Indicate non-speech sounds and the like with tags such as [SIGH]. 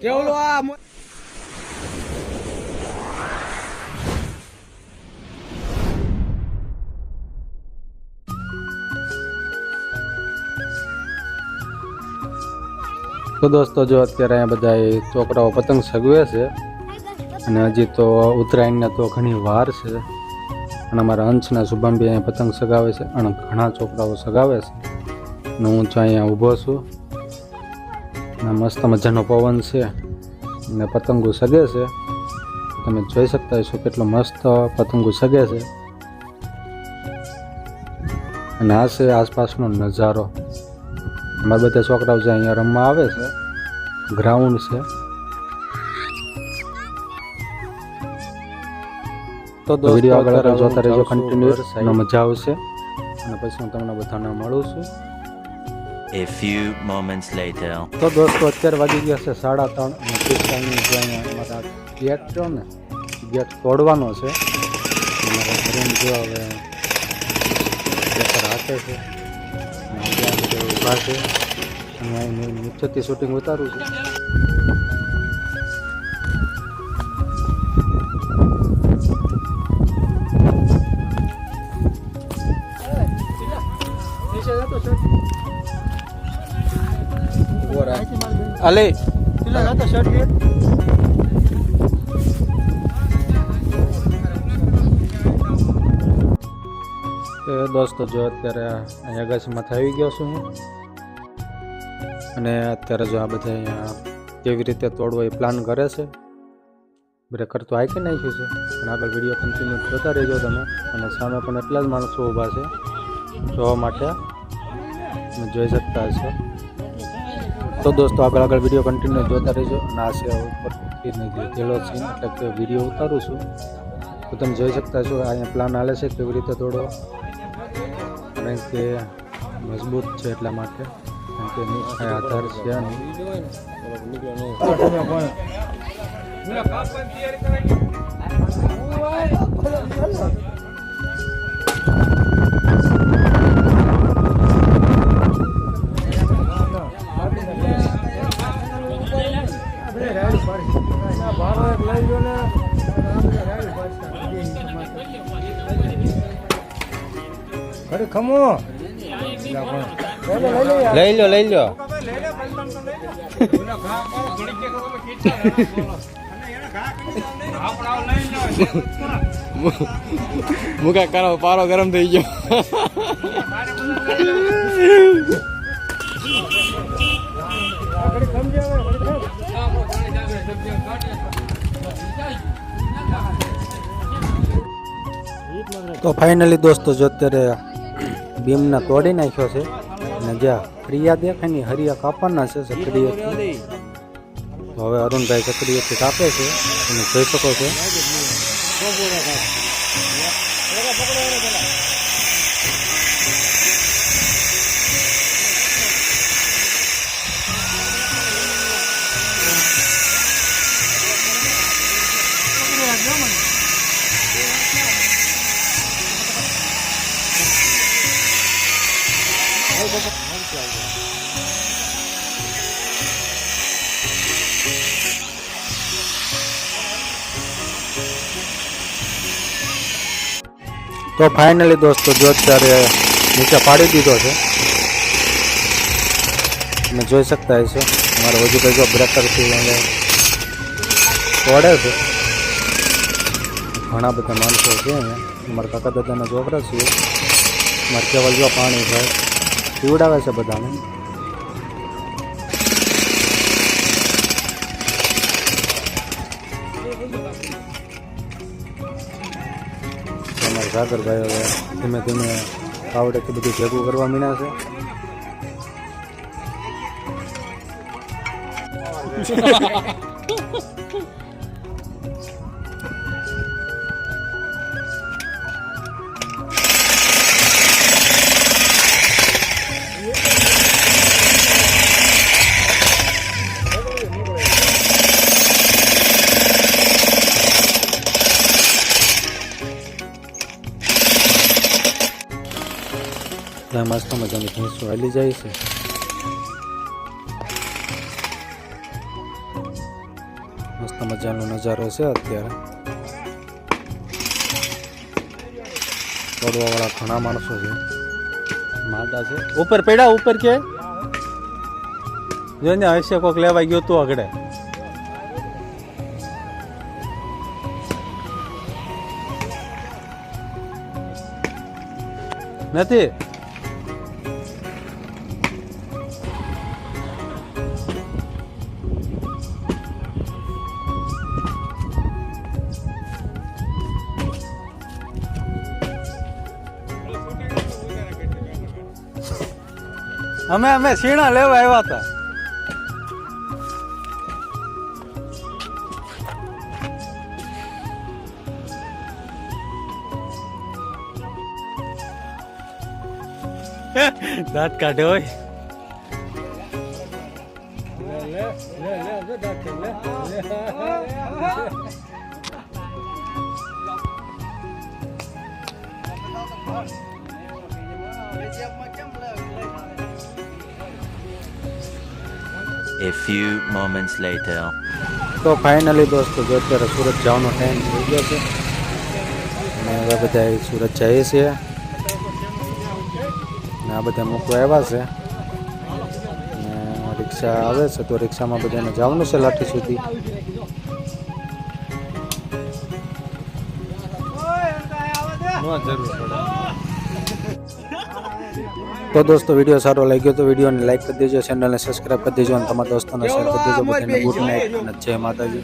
કેવલો આ મો- તો દોસ્તો જો અત્યારે અહીંયા બધા છોકરાઓ પતંગ સગવે છે અને હજી તો ઉત્તરાયણને તો ઘણી વાર છે અને અમારા અંશના શુભાંબી અહીંયા પતંગ સગાવે છે અને ઘણા છોકરાઓ સગાવે છે. અને હું જો અહીંયા ઊભો છું, અને મસ્ત મજાનો પવન છે, અને પતંગો સગે છે. તમે જોઈ શકતા હશો કેટલો મસ્ત પતંગો સગે છે. અને આ છે આસપાસનો નજારો. અમારા બધા છોકરાઓ જે અહીંયા રમવા આવે છે ગ્રાઉન્ડ છે. તો વીડિયો આગળ જોતા રહેજો કન્ટિન્યુઅસ અને મજા આવશે. અને પછી હું તમને બધાને મળું છું. A few moments later. તો દોસ્તો અત્યારે વાગી ગયા છે સાડા ત્રણ અને પિસ્તાળીની જે અહીંયા અમારા ગેટ છો ને ગેટ તોડવાનો છે. અમારા ઘરે જો હવે પેપર હાથે છે. ઊભા છે. અને અહીં નીચેથી શૂટિંગ ઉતારું છું. અલે. દોસ્તો જો અત્યારે અહીંયા અગાસીમાંથી આવી ગયો છું હું. અને અત્યારે જો આ બધા અહીંયા કેવી રીતે તોડવો એ પ્લાન કરે છે. બ્રેકર તો હાઈકી નાખ્યું છે પણ આગળ વીડિયો કન્ટિન્યુ જોતા રહેજો તમે. અને સામે પણ એટલા જ માણસો ઊભા છે. જોવા માટે જોઈ શકતા હશો. તો દોસ્તો આગળ આગળ વીડિયો કન્ટિન્યુ જોતા રહેજો. અને છે ઉપર લીધેલો સીન એટલે કે વીડિયો ઉતારું છું. તો તમે જોઈ શકતા છો અહીંયા પ્લાન હાલે છે, કેવી રીતે દોડો. કારણ કે મજબૂત છે એટલા માટે. કારણ કે આધાર છે નહીં. ખરે ખમો. લઈ લો લઈ લો. મુકા કરો પારો ગરમ થઈ ગયો. તો ફાઇનલી દોસ્તો, જો અત્યારે બીમને તોડી નાખ્યો છે, અને જ્યાં ફરિયા દેખાય ને હરિયા કાપવાના છે સકડીએથી હવે અરુણભાઈ સક્રિયથી કાપે છે, તમે જોઈ શકો છો. તો ફાઇનલી દોસ્તો જો અત્યારે નીચે પાડી દીધો છે. તમે જોઈ શકતા હશો. મારો વજુભાઈ જો બ્રેકરથી હવે તોડે છે. ઘણા બધા માણસો છે અહીંયા. અમારા કાકા દાદાના છોકરા છીએ. મારે કેવલ જો પાણી છે પીવડાવે છે બધાને. અમારા સાગરભાઈ હવે ધીમે ધીમે કે બધું ભેગું કરવા મીણ્યા છે. [LAUGHS] ત્યાં મસ્ત મજાની ભેંસો હાલી જાય છે. મસ્ત મજાનો નજારો છે અત્યારે. દોડવાવાળા ઘણા માણસો છે. માટા છે. ઉપર પડ્યા, ઉપર કે? ને હશે કોક લેવા ગયો તું આગળ. નથી? અમે અમે સીણા લેવા આવ્યા હતા દાંત કાઢે હોય લે A few moments later. તો ફાઇનલી દોસ્તો જો અત્યારે સુરત જવાનો ટાઈમ થઈ ગયો છે. અને હવે બધા સુરત જઈએ છીએ. ને આ બધા મૂકવા આવ્યા છે. ને રિક્ષા આવે છે તો રિક્ષામાં બધાને જવાનું છે લાઠી સુધી. તો દોસ્તો, વીડિયો સારો લાગ્યો તો વિડીયોને લાઈક કરી દેજો ચેનલને સબસ્ક્રાઈબ કરી દેજો અને તમારા દોસ્તોને શેર કરી દેજો. બધાને ગુડ નાઇટ અને જય માતાજી.